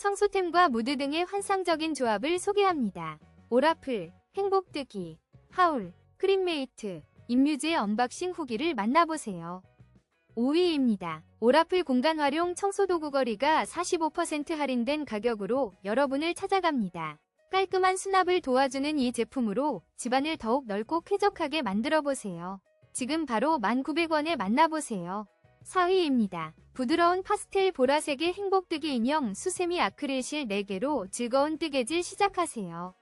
청소템과 무드 등의 환상적인 조합을 소개합니다. 오라플, 행복뜨기, 하울, 크림메이트, 인뮤즈의 언박싱 후기를 만나보세요. 5위입니다. 오라플 공간 활용 청소도구 거리가 45% 할인된 가격으로 여러분을 찾아갑니다. 깔끔한 수납을 도와주는 이 제품으로 집안을 더욱 넓고 쾌적하게 만들어 보세요. 지금 바로 1,900원에 만나보세요. 4위입니다. 부드러운 파스텔 보라색의 행복뜨기 인형 수세미 아크릴실 4개로 즐거운 뜨개질 시작하세요.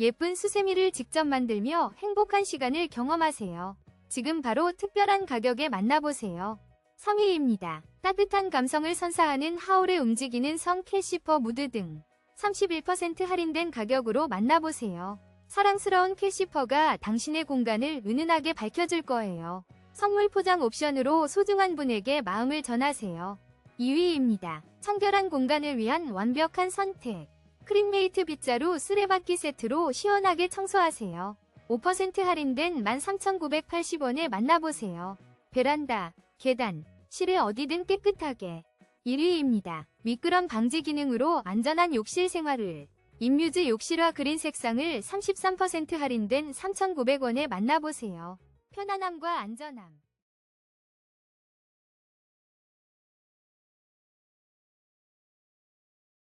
예쁜 수세미를 직접 만들며 행복한 시간을 경험하세요. 지금 바로 특별한 가격에 만나보세요. 3위입니다. 따뜻한 감성을 선사하는 하울의 움직이는 성 캐시퍼 무드 등 31% 할인된 가격으로 만나보세요. 사랑스러운 캐시퍼가 당신의 공간을 은은하게 밝혀줄 거예요. 선물 포장 옵션으로 소중한 분에게 마음을 전하세요. 2위입니다. 청결한 공간을 위한 완벽한 선택. 크림메이트 빗자루 수레바퀴 세트로 시원하게 청소하세요. 5% 할인된 13,980원에 만나보세요. 베란다, 계단, 실외 어디든 깨끗하게. 1위입니다. 미끄럼 방지 기능으로 안전한 욕실 생활을. 인뮤즈 욕실화 그린 색상을 33% 할인된 3,900원에 만나보세요. 편안함과 안전함.